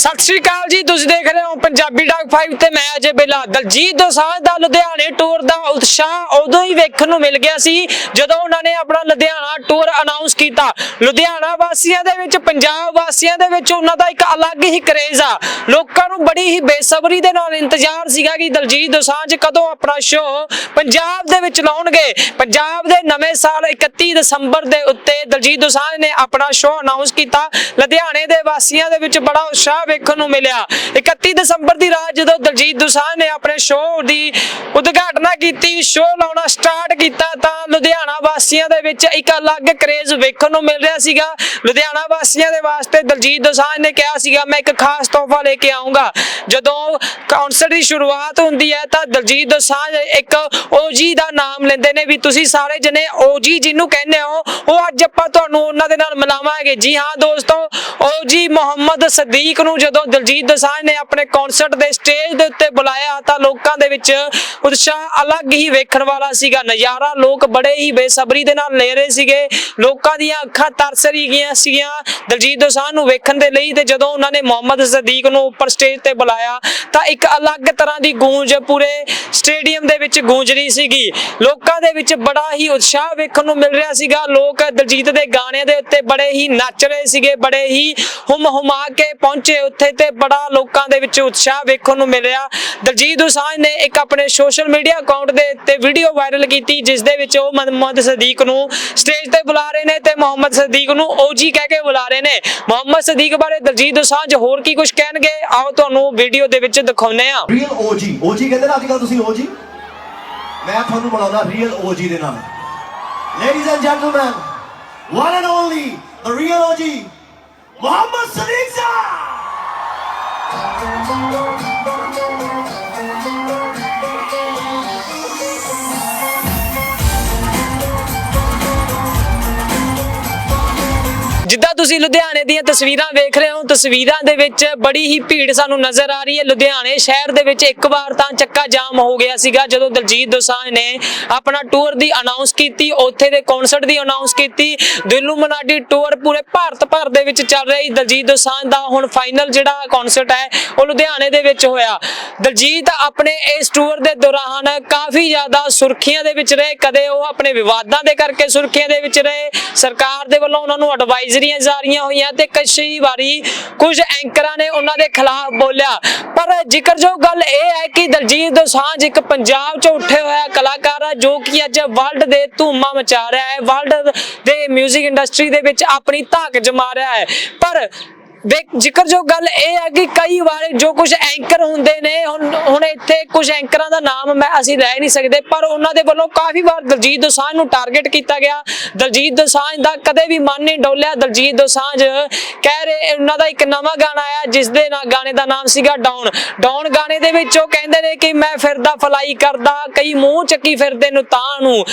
ਸਤਿ ਸ਼੍ਰੀ ਅਕਾਲ ਜੀ, ਤੁਸੀਂ ਦੇਖ ਰਹੇ ਹੋ ਪੰਜਾਬੀ ਡਾਕ 5 ਤੇ ਮੈਂ ਅਜੇ ਬੇਲਾ ਦਲਜੀਤ ਦੋਸਾਂਝ ਦਾ ਲੁਧਿਆਣੇ ਟੂਰ ਦਾ ਉਤਸ਼ਾਹ ਉਦੋਂ ਹੀ ਵੇਖਣ ਨੂੰ ਮਿਲ ਗਿਆ ਸੀ, ਜਦੋਂ ਉਹਨਾਂ ਨੇ ਆਪਣਾ ਲੁਧਿਆਣਾ ਟੂਰ ਅਨਾਉਂਸ ਕੀਤਾ। ਲੁਧਿਆਣਾ ਵਾਸੀਆਂ ਦੇ ਵਿੱਚ, ਪੰਜਾਬ ਵਾਸੀਆਂ ਦੇ ਵਿੱਚ ਉਹਨਾਂ ਦਾ ਇੱਕ ਅਲੱਗ ਹੀ ਕਰੇਜ਼ ਆ। ਲੋਕਾਂ ਨੂੰ ਬੜੀ ਹੀ ਬੇਸਬਰੀ ਦੇ ਨਾਲ ਇੰਤਜ਼ਾਰ ਸੀਗਾ ਕਿ ਦਲਜੀਤ ਦੋਸਾਂਝ ਕਦੋਂ ਆਪਣਾ ਸ਼ੋਅ ਪੰਜਾਬ ਦੇ ਵਿੱਚ ਲਾਉਣਗੇ। ਪੰਜਾਬ ਦੇ ਨਵੇਂ ਸਾਲ 31 ਦਸੰਬਰ ਦੇ ਉੱਤੇ ਦਲਜੀਤ ਦੋਸਾਂਝ ਨੇ ਆਪਣਾ ਸ਼ੋਅ ਅਨਾਉਂਸ ਕੀਤਾ। ਲੁਧਿਆਣੇ ਦੇ ਵਾਸੀਆਂ ਦੇ ਵਿੱਚ ਬੜਾ ਉਤਸ਼ਾਹ ਵੇਖਣ ਨੂੰ ਮਿਲਿਆ। 31 ਦਸੰਬਰ ਦੀ ਰਾਤ ਜਦੋਂ ਦਲਜੀਤ ਦੋਸਾਂਝ ਨੇ ਆਪਣੇ ਸ਼ੋਅ ਦੀ ਉਦਘਾਟਨਾ ਕੀਤੀ ਸ਼ੋਅ ਲਾਉਣਾ ਸਟਾਰਟ ਕੀਤਾ, ਤਾਂ ਲੁਧਿਆਣਾ ਵਾਸੀਆਂ ਦੇ ਵਿੱਚ ਇੱਕ ਅਲੱਗ ਕਰੇਜ਼ ਵੇਖਣ ਨੂੰ ਮਿਲ ਰਿਹਾ ਸੀਗਾ। ਲੁਧਿਆਣਾ ਵਾਸੀਆਂ ਦੇ ਵਾਸਤੇ ਦਲਜੀਤ ਦੋਸਾਂਝ ਨੇ ਕਿਹਾ ਸੀਗਾ, ਮੈਂ ਇੱਕ ਖਾਸ ਤੋਹਫਾ ਲੈ ਕੇ ਆਉਂਗਾ ਜਦੋਂ ਕੌਂਸਰਟ ਦੀ ਸ਼ੁਰੂਆਤ ਹੁੰਦੀ ਹੈ, ਤਾਂ ਦਲਜੀਤ ਦੋਸਾਂਝ ਇੱਕ ਓਜੀ ਦਾ ਨਾਮ ਲੈਂਦੇ ਨੇ ਵੀ ਤੁਸੀਂ ਸਾਰੇ ਜਣੇ ਓਜੀ ਜਿਹਨੂੰ ਕਹਿੰਦੇ ਹੋ, ਉਹ ਅੱਜ ਆਪਾਂ ਤੁਹਾਨੂੰ ਉਹਨਾਂ ਦੇ ਨਾਲ ਮਿਲਾਵਾਂਗੇ। ਜੀ ਹਾਂ ਦੋਸਤੋ ਜੀ, ਮੁਹੰਮਦ ਸਦੀਕ ਨੂੰ ਜਦੋਂ ਦਲਜੀਤ ਦੋਸਾਂਝ ਨੇ ਆਪਣੇ ਕੌਂਸਰਟ ਦੇ ਸਟੇਜ ਦੇ ਉੱਤੇ ਬੁਲਾਇਆ ਤਾਂ ਲੋਕਾਂ ਦੇ ਵਿੱਚ ਉਤਸ਼ਾਹ ਅਲੱਗ ਹੀ ਵੇਖਣ ਵਾਲਾ ਸੀਗਾ। ਨਜ਼ਾਰਾ ਲੋਕ ਬੜੇ ਹੀ ਬੇਸਬਰੀ ਦੇ ਨਾਲ ਲੈ ਰਹੇ ਸੀਗੇ। ਲੋਕਾਂ ਦੀਆਂ ਅੱਖਾਂ ਤਰਸ ਰਹੀ ਗਈਆਂ ਸੀਗੀਆਂ ਦਲਜੀਤ ਦੋਸਾਂਝ ਨੂੰ ਵੇਖਣ ਦੇ ਲਈ ਤੇ ਜਦੋਂ ਉਹਨਾਂ ਨੇ ਮੁਹੰਮਦ ਸਦੀਕ ਨੂੰ ਉੱਪਰ ਸਟੇਜ ਤੇ ਬੁਲਾਇਆ ਤਾਂ ਇੱਕ ਅਲੱਗ ਤਰ੍ਹਾਂ ਦੀ ਗੂੰਜ ਪੂਰੇ ਸਟੇਡੀਅਮ ਦੇ ਵਿੱਚ ਗੂੰਜ ਰਹੀ ਸੀਗੀ। ਲੋਕਾਂ ਦੇ ਵਿੱਚ ਬੜਾ ਹੀ ਉਤਸ਼ਾਹ ਵੇਖਣ ਨੂੰ ਮਿਲ ਰਿਹਾ ਸੀਗਾ। ਲੋਕ ਦਲਜੀਤ ਦੇ ਗਾਣੇ ਦੇ ਉੱਤੇ ਬੜੇ ਹੀ ਨੱਚ ਰਹੇ ਸੀਗੇ, ਬੜੇ ਹੀ ਹੁਮ ਹੁਮਾ ਕੇ ਪਹੁੰਚੇ ਉੱਥੇ ਤੇ ਬੜਾ ਲੋਕਾਂ ਦੇ ਵਿੱਚ ਉਤਸ਼ਾਹ ਵੇਖਣ ਨੂੰ ਮਿਲ ਰਿਹਾ ਦਲਜੀਤ ਦੋਸਾਂਝ ਨੇ ਇੱਕ ਆਪਣੇ ਸੋਸ਼ਲ ਮੀਡੀਆ ਅਕਾਊਂਟ ਦੇ ਉੱਤੇ ਵੀਡੀਓ ਵਾਇਰਲ ਕੀਤੀ, ਜਿਸ ਦੇ ਵਿੱਚ ਉਹ ਮੁਹੰਮਦ ਸਦੀਕ ਨੂੰ ਸਟੇਜ ਤੇ ਬੁਲਾ ਰਹੇ ਨੇ ਤੇ ਮੁਹੰਮਦ ਸਦੀਕ ਨੂੰ ਓਜੀ ਕਹਿ ਕੇ ਬੁਲਾ ਰਹੇ ਨੇ। ਮੁਹੰਮਦ ਸਦੀਕ ਬਾਰੇ ਦਲਜੀਤ ਦੋਸਾਂਝ ਹੋਰ ਕੀ ਕੁਝ ਕਹਿਣਗੇ? ਆਓ ਤੁਹਾਨੂੰ ਵੀਡੀਓ ਦੇ ਵਿੱਚ ਦਿਖਾਉਂਦੇ ਆ ਰੀਅਲ ਓਜੀ ਓਜੀ ਕਹਿੰਦੇ ਨਾ ਅੱਜ ਕੱਲ ਤੁਸੀਂ ਓਜੀ ਮੈਂ ਤੁਹਾਨੂੰ ਬੁਲਾਉਂਦਾ ਰੀਅਲ ਓਜੀ ਦੇ ਨਾਲ। Ladies and gentleman one and only the real OG Mohammad Sadiq ਜਿੱਦਾਂ ਤੁਸੀਂ ਲੁਧਿਆਣੇ ਦੀਆਂ ਤਸਵੀਰਾਂ ਵੇਖ ਰਹੇ ਹੋ, ਤਸਵੀਰਾਂ ਦੇ ਵਿੱਚ ਬੜੀ ਹੀ ਭੀੜ ਸਾਨੂੰ ਨਜ਼ਰ ਆ ਰਹੀ ਹੈ। ਲੁਧਿਆਣੇ ਸ਼ਹਿਰ ਦੇ ਵਿੱਚ ਇੱਕ ਵਾਰ ਤਾਂ ਚੱਕਾ ਜਾਮ ਹੋ ਗਿਆ ਸੀਗਾ, ਜਦੋਂ ਦਲਜੀਤ ਦੋਸਾਂਝ ਨੇ ਆਪਣਾ ਟੂਰ ਦੀ ਅਨਾਉਂਸ ਕੀਤੀ, ਉੱਥੇ ਦੇ ਕਨਸਰਟ ਦੀ ਅਨਾਉਂਸ ਕੀਤੀ। ਦਿਲੂ ਮਨਾਡੀ ਟੂਰ ਪੂਰੇ ਭਾਰਤ ਭਰ ਦੇ ਵਿੱਚ ਚੱਲ ਰਿਹਾ। ਹੈ ਦਲਜੀਤ ਦੋਸਾਂਝ ਦਾ ਹੁਣ ਫਾਈਨਲ ਜਿਹੜਾ ਕਨਸਰਟ ਹੈ, ਉਹ ਲੁਧਿਆਣੇ ਦੇ ਵਿੱਚ ਹੋਇਆ। ਦਲਜੀਤ ਆਪਣੇ ਇਸ ਟੂਰ ਦੇ ਦੌਰਾਨ ਕਾਫੀ ਜ਼ਿਆਦਾ ਸੁਰਖੀਆਂ ਦੇ ਵਿੱਚ ਰਹੇ। ਕਦੇ ਉਹ ਆਪਣੇ ਵਿਵਾਦਾਂ ਦੇ ਕਰਕੇ ਸੁਰਖੀਆਂ ਦੇ ਵਿੱਚ ਰਹੇ। ਸਰਕਾਰ ਦੇ ਵੱਲੋਂ ਉਹਨਾਂ ਨੂੰ ਐਡਵਾਈਜ਼ਰੀਆਂ ਜਾਰੀਆਂ ਹੋਈਆਂ ਤੇ ਕਈ ਵਾਰੀ ਕੁਝ ਐਂਕਰਾਂ ਨੇ ਉਹਨਾਂ ਦੇ ਖਿਲਾਫ ਬੋਲਿਆ। ਪਰ ਜ਼ਿਕਰਯੋਗ ਗੱਲ ਇਹ ਹੈ ਕਿ ਦਲਜੀਤ ਦੋਸਾਂਝ ਇੱਕ ਪੰਜਾਬ 'ਚ ਉੱਠੇ ਹੋਇਆ ਕਲਾਕਾਰ ਹੈ ਜੋ ਕਿ ਅੱਜ ਵਰਲਡ ਦੇ ਧੂਮਾ ਮਚਾ ਰਿਹਾ ਹੈ। ਵਰਲਡ ਦੇ 뮤직 ਇੰਡਸਟਰੀ ਦੇ ਵਿੱਚ ਆਪਣੀ ਧਾਕ ਜਮਾ ਰਿਹਾ ਹੈ। ਪਰ ਜ਼ਿਕਰਯੋਗ ਗੱਲ ਇਹ ਹੈ ਕਿ ਕਈ ਵਾਰ ਜੋ ਕੁਝ ਐਂਕਰ ਹੁੰਦੇ ਨੇ, ਹੁਣ ਹੁਣ ਇੱਥੇ ਕੁਝ ਐਂਕਰਾਂ ਦਾ ਨਾਮ ਮੈਂ, ਅਸੀਂ ਲੈ ਨਹੀਂ ਸਕਦੇ, ਪਰ ਉਹਨਾਂ ਦੇ ਵੱਲੋਂ ਕਾਫੀ ਵਾਰ ਦਲਜੀਤ ਦੋਸਾਂਝ ਨੂੰ ਟਾਰਗੇਟ ਕੀਤਾ ਗਿਆ। ਦਲਜੀਤ ਦੋਸਾਂਝ ਦਾ ਕਦੇ ਵੀ ਮਨ ਨਹੀਂ ਡੋਲਿਆ। ਦਲਜੀਤ ਦੋਸਾਂਝ ਕਹਿ ਰਹੇ, ਉਹਨਾਂ ਦਾ ਇੱਕ ਨਵਾਂ ਗਾਣਾ ਆਇਆ, ਜਿਸ ਦੇ ਨਾਲ ਗਾਣੇ ਦਾ ਨਾਮ ਸੀਗਾ ਡਾਊਨ ਡਾਊਨ ਗਾਣੇ ਦੇ ਵਿੱਚ ਉਹ ਕਹਿੰਦੇ ਨੇ ਕਿ ਮੈਂ ਫਿਰਦਾ, ਫਲਾਈ ਕਰਦਾ, ਕਈ ਮੂੰਹ ਚੱਕੀ ਫਿਰਦੇ ਨੂੰ ਤਾਂ ਨੂੰ।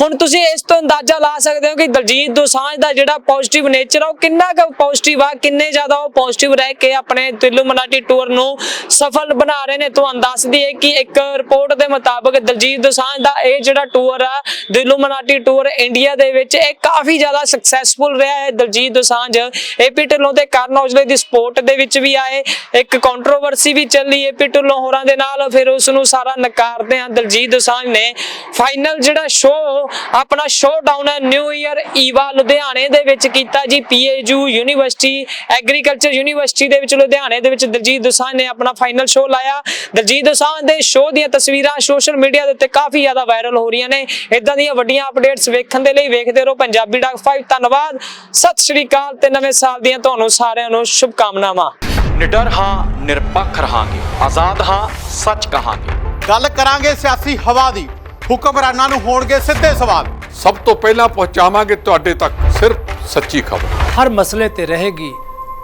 ਹੁਣ ਤੁਸੀਂ ਇਸ ਤੋਂ ਅੰਦਾਜ਼ਾ ਲਾ ਸਕਦੇ ਹੋ ਕਿ ਦਲਜੀਤ ਦੋਸਾਂਝ ਦਾ ਜਿਹੜਾ ਪੋਜ਼ਿਟਿਵ ਨੇਚਰ ਆ, ਉਹ ਕਿੰਨਾ ਕੁ ਪੋਜ਼ਿਟਿਵ ਆ, ਕਿੰਨੇ ਜ਼ਿਆਦਾ ਉਹ ਪੋਜ਼ਿਟਿਵ ਰਹਿ ਕੇ ਆਪਣੇ ਤਿੱਲੂ ਮਨਾਟੀ ਟੂਰ ਨੂੰ ਸਫਲ ਬਣਾ ਰਹੇ ਨੇ, ਤੁਹਾਨੂੰ ਦੱਸ ਦਈਏ ਕਿ ਇੱਕ ਰਿਪੋਰਟ ਦੇ ਮੁਤਾਬਕ ਦਲਜੀਤ ਦੋਸਾਂਝ ਦਾ ਇਹ ਜਿਹੜਾ ਟੂਰ ਆ ਦਿਲੂ ਮਨਾਟੀ ਟੂਰ ਇੰਡੀਆ ਦੇ ਵਿੱਚ ਇਹ ਕਾਫੀ ਜ਼ਿਆਦਾ ਸਕਸੈਸਫੁਲ ਰਿਹਾ ਹੈ। ਦਲਜੀਤ ਦੋਸਾਂਝ ਏਪੀ ਢਿੱਲੋਂ ਤੇ ਕਰਨ ਔਜਲੇ ਦੀ ਸਪੋਰਟ ਦੇ ਵਿੱਚ ਵੀ ਆਏ। ਇੱਕ ਕੰਟਰੋਵਰਸੀ ਵੀ ਚੱਲੀ ਏਪੀ ਢਿੱਲੋਂ ਹੋਰਾਂ ਦੇ ਨਾਲ, ਫਿਰ ਉਸ ਨੂੰ ਸਾਰਾ ਨਕਾਰਦੇ ਆ ਦਲਜੀਤ ਦੋਸਾਂਝ ਨੇ ਫਾਈਨਲ ਜਿਹੜਾ ਸ਼ੋਅ ਆਪਣਾ ਸ਼ੋਅ ਡਾਊਨ ਹੈ ਨਿਊ ਈਅਰ ਈਵਾ ਲੁਧਿਆਣੇ ਦੇ ਵਿੱਚ ਕੀਤਾ ਜੀ। PAU university agri agriculture university ਦੇ ਵਿੱਚ ਲੁਧਿਆਣੇ ਦੇ ਵਿੱਚ ਦਲਜੀਤ ਦੋਸਾਂਝ ਨੇ ਆਪਣਾ ਫਾਈਨਲ ਸ਼ੋਅ ਲਾਇਆ। ਦਲਜੀਤ ਦੋਸਾਂਝ ਦੇ ਸ਼ੋਅ ਦੀਆਂ ਤਸਵੀਰਾਂ ਸੋਸ਼ਲ ਮੀਡੀਆ ਦੇ ਉੱਤੇ ਕਾਫੀ ਜ਼ਿਆਦਾ ਵਾਇਰਲ ਹੋ ਰਹੀਆਂ ਨੇ। ਇਦਾਂ ਦੀਆਂ ਵੱਡੀਆਂ ਅਪਡੇਟਸ ਵੇਖਣ ਦੇ ਲਈ ਵੇਖਦੇ ਰਹੋ ਪੰਜਾਬੀ ਡਾਕ 5 ਧੰਨਵਾਦ। ਸਤਿ ਸ਼੍ਰੀ ਅਕਾਲ ਤੇ ਨਵੇਂ ਸਾਲ ਦੀਆਂ ਤੁਹਾਨੂੰ ਸਾਰਿਆਂ ਨੂੰ ਸ਼ੁਭਕਾਮਨਾਵਾਂ। ਨਿਡਰ ਹਾਂ ਨਿਰਪੱਖ ਰਹਾਂਗੇ। ਆਜ਼ਾਦ ਹਾਂ ਸੱਚ ਕਹਾਂਗੇ। ਗੱਲ ਕਰਾਂਗੇ ਸਿਆਸੀ ਹਵਾ ਦੀ। ਹੁਕਮਰਾਨਾਂ ਨੂੰ ਹੋਣਗੇ ਸਿੱਧੇ ਸਵਾਲ। ਸਭ ਤੋਂ ਪਹਿਲਾਂ ਪਹੁੰਚਾਵਾਂਗੇ ਤੁਹਾਡੇ ਤੱਕ ਸਿਰਫ ਸੱਚੀ ਖਬਰ। ਹਰ ਮਸਲੇ ਤੇ ਰਹੇਗੀ